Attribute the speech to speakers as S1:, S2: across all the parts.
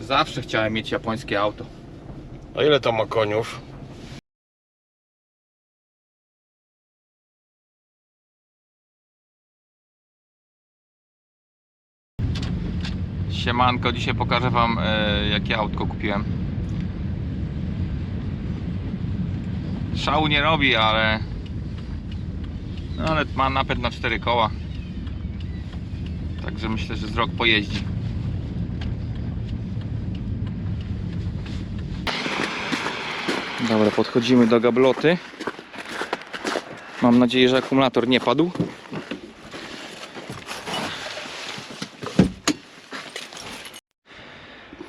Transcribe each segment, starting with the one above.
S1: Zawsze chciałem mieć japońskie auto.
S2: A ile to ma koniów?
S1: Siemanko, dzisiaj pokażę Wam e, jakie autko kupiłem. Szału nie robi, ale no, ale ma napęd na 4 koła. Także myślę, że z rok pojeździ. Dobra, podchodzimy do gabloty. Mam nadzieję, że akumulator nie padł.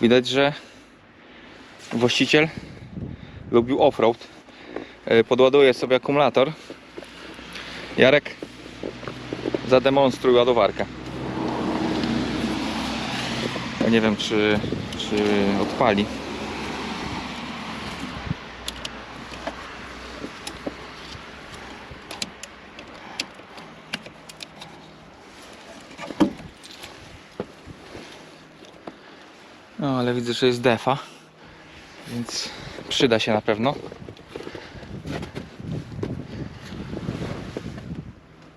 S1: Widać, że właściciel lubił offroad. E, Podładuje sobie akumulator. Jarek, zademonstruj ładowarkę. Nie wiem, czy, czy odpali. No, ale widzę, że jest defa, więc przyda się na pewno.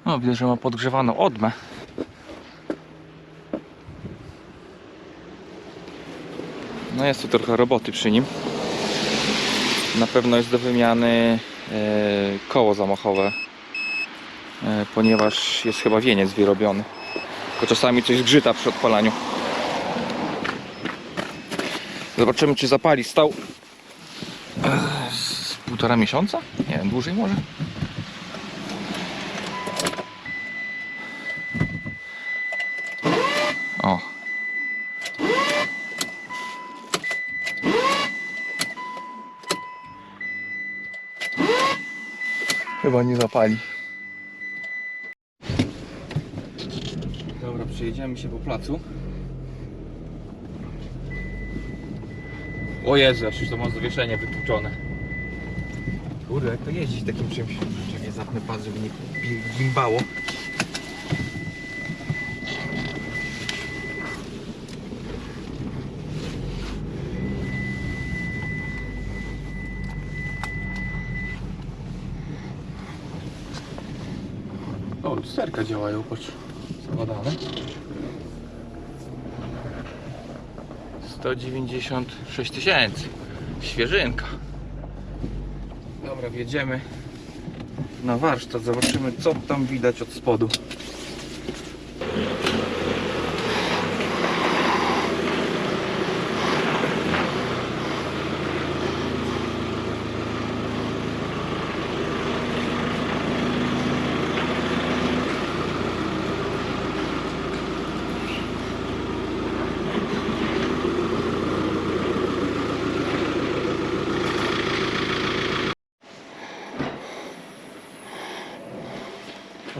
S1: No, widzę, że ma podgrzewaną odmę. No jest tu trochę roboty przy nim. Na pewno jest do wymiany e, koło zamachowe, e, ponieważ jest chyba wieniec wyrobiony. Tylko czasami coś zgrzyta przy odpalaniu. Zobaczymy czy zapali. Stał z półtora miesiąca? Nie wiem, dłużej może? O. Chyba nie zapali. Dobra, przejedziemy się po placu. O Jezu, aż już to ma zawieszenie wytłuczone. Kurde, jak to jeździć takim czymś? Czekaj, zapnę pas, żeby nie gimbało. O, lusterka działają, patrz. Załadane. 196 tysięcy. Świeżynka. Dobra, wjedziemy na warsztat. Zobaczymy, co tam widać od spodu.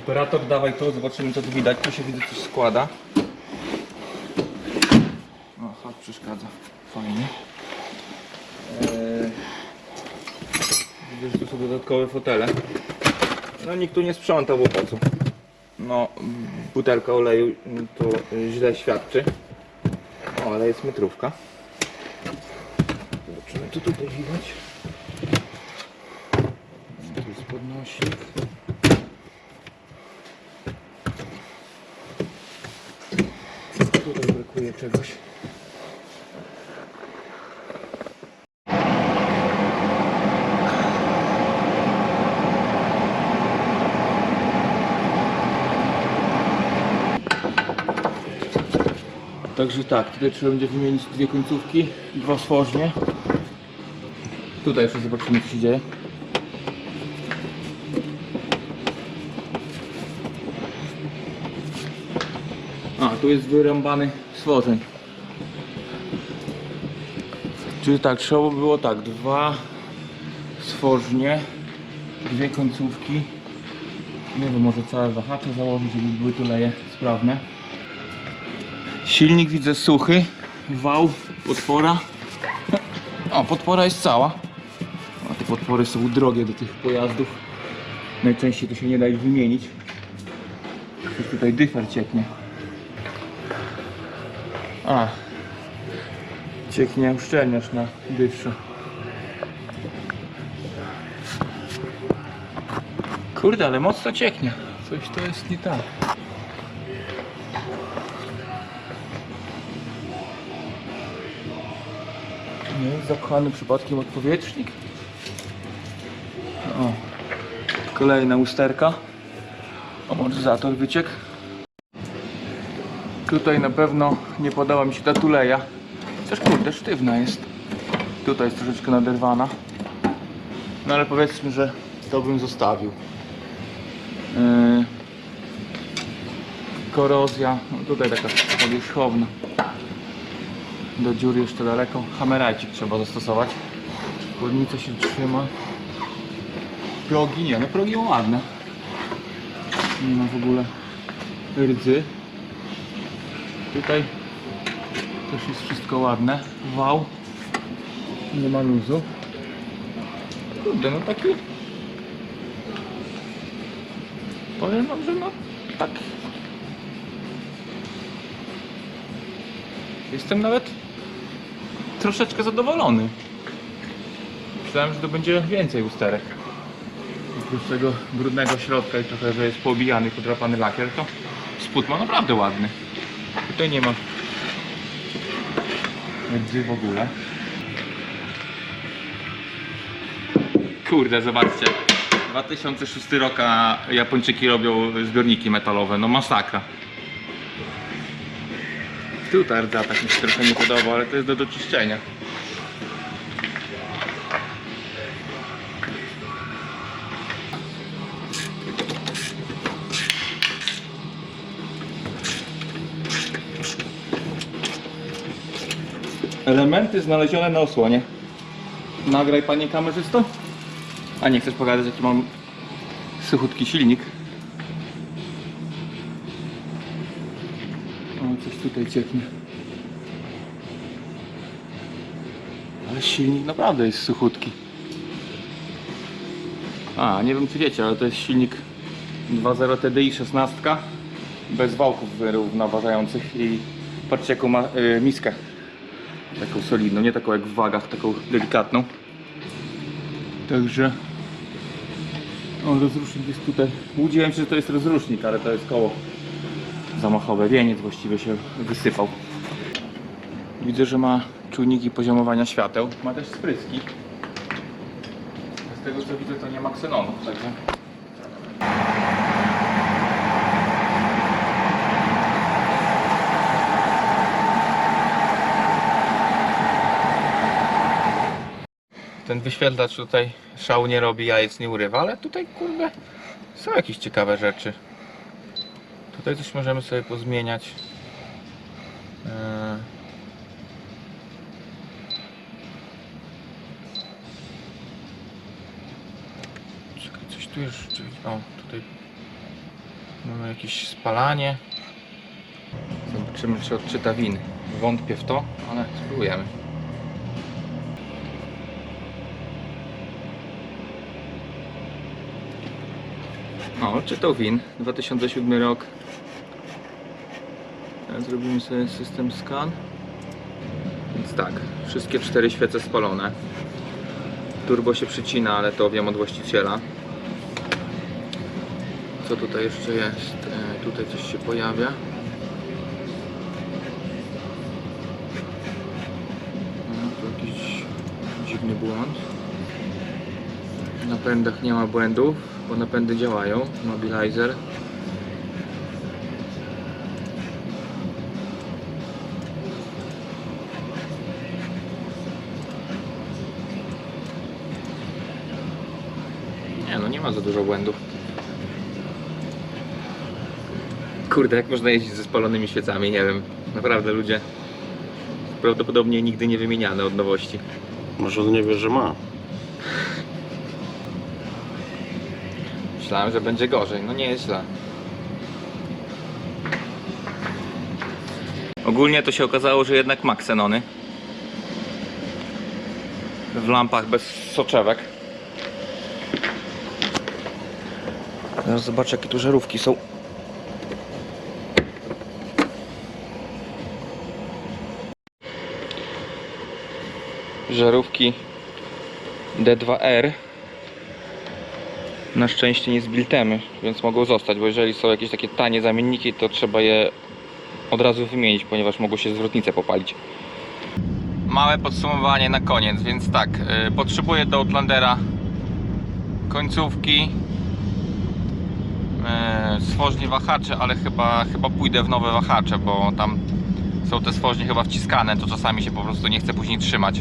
S1: Operator, dawaj to, zobaczymy co tu widać. Tu się widzę coś składa. O, chodź, przeszkadza. Fajnie. Eee, widzę, że tu są dodatkowe fotele. No nikt tu nie sprzątał, bo po co? No, butelka oleju mm, to y, źle świadczy. O, ale jest metrówka. Zobaczymy, co tutaj widać. Tu jest podnośnik. Tutaj brakuje czegoś. Także tak, tutaj trzeba będzie wymienić dwie końcówki, dwa stworznie. Tutaj jeszcze zobaczymy co się dzieje. A, tu jest wyrąbany stworzeń. Czyli tak, trzeba było tak, dwa stworznie, dwie końcówki. Nie wiem, może całe wahacze założyć, żeby były tuleje sprawne. Silnik widzę suchy, wał, podpora. O, podpora jest cała. A te podpory są drogie do tych pojazdów. Najczęściej to się nie da ich wymienić. Coś tutaj dyfer cieknie. A. Cieknie uszczelniasz na dywsze. Kurde, ale mocno cieknie. Coś to jest nie tak. Nie jest zapchany przypadkiem odpowietrznik? O, kolejna usterka. Amortyzator wyciekł. Tutaj na pewno nie podoba mi się ta tuleja. Chociaż kurde, sztywna jest. Tutaj jest troszeczkę naderwana. No ale powiedzmy, że to bym zostawił. Yy, korozja, no tutaj taka powierzchowna. Do dziury jeszcze daleko. Hamerajcik trzeba zastosować. Chłodnica się trzyma. Progi nie, no progi ładne. Nie ma w ogóle rdzy. Tutaj też jest wszystko ładne. Wał. Nie ma luzu. Kurde, no taki... Powiem wam, że no tak... Jestem nawet troszeczkę zadowolony. Myślałem, że to będzie więcej usterek. Oprócz tego brudnego środka i trochę, że jest poobijany, podrapany lakier, to spód ma naprawdę ładny. Tutaj nie ma rdzy w ogóle. Kurde, zobaczcie. 2006 rok, a Japończyki robią zbiorniki metalowe. No masakra. Tutaj rdza tak mi się trochę nie podoba, ale to jest do doczyszczenia. Elementy znalezione na osłonie. Nagraj panie kamerzysto. A nie chcesz pokazać jaki mam suchutki silnik? O, coś tutaj cieknie. Ale silnik naprawdę jest suchutki. A, nie wiem czy wiecie, ale to jest silnik 2.0 TDI 16 bez wałków wyrównaważających i patrzcie jaką ma y, miskę taką solidną, nie taką jak w wagach, taką delikatną. Także o, rozrusznik jest tutaj. Łudziłem się, że to jest rozrusznik, ale to jest koło zamachowe. Wieniec właściwie się wysypał. Widzę, że ma czujniki poziomowania świateł. Ma też spryski. Z tego co widzę to nie ma ksenonów, także ten wyświetlacz tutaj szału nie robi, jajec nie urywa, ale tutaj kurde są jakieś ciekawe rzeczy. Tutaj coś możemy sobie pozmieniać. Eee. Czekaj, coś tu jeszcze. O, tutaj mamy jakieś spalanie. Zobaczymy, czy odczyta winy. Wątpię w to, ale spróbujemy. O, czytał win, 2007 rok. Teraz zrobimy sobie system scan. Więc tak, wszystkie cztery świece spalone. Turbo się przycina, ale to wiem od właściciela. Co tutaj jeszcze jest? E, tutaj coś się pojawia. No, tu jakiś dziwny błąd. W napędach nie ma błędów, bo napędy działają. Mobilizer. Nie no, nie ma za dużo błędów. Kurde, jak można jeździć ze spalonymi świecami, nie wiem. Naprawdę ludzie prawdopodobnie nigdy nie wymieniane od nowości.
S2: Może on nie wie, że ma.
S1: Myślałem, że będzie gorzej. No nie jest źle. Ogólnie to się okazało, że jednak ma ksenony. W lampach bez soczewek. Zaraz zobaczę jakie tu żarówki są. żarówki D2R na szczęście nie zbiltemy, więc mogą zostać, bo jeżeli są jakieś takie tanie zamienniki, to trzeba je od razu wymienić, ponieważ mogą się zwrotnice popalić. Małe podsumowanie na koniec, więc tak, yy, potrzebuję do Outlandera końcówki, yy, stworznie wahacze, ale chyba, chyba pójdę w nowe wahacze, bo tam są te stworznie chyba wciskane, to czasami się po prostu nie chce później trzymać.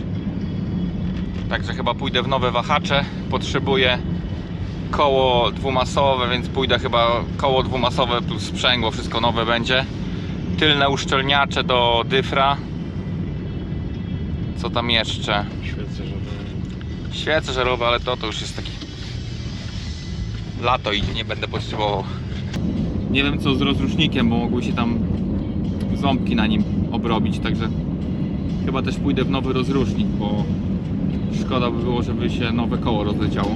S1: Także chyba pójdę w nowe wahacze. Potrzebuję koło dwumasowe, więc pójdę chyba koło dwumasowe plus sprzęgło, wszystko nowe będzie. Tylne uszczelniacze do dyfra. Co tam jeszcze?
S2: Świecę, żeby...
S1: Świece żarowe, ale to, to już jest taki lato i nie będę potrzebował. Nie wiem co z rozrusznikiem, bo mogły się tam ząbki na nim obrobić, także chyba też pójdę w nowy rozrusznik, bo szkoda by było, żeby się nowe koło rozleciało.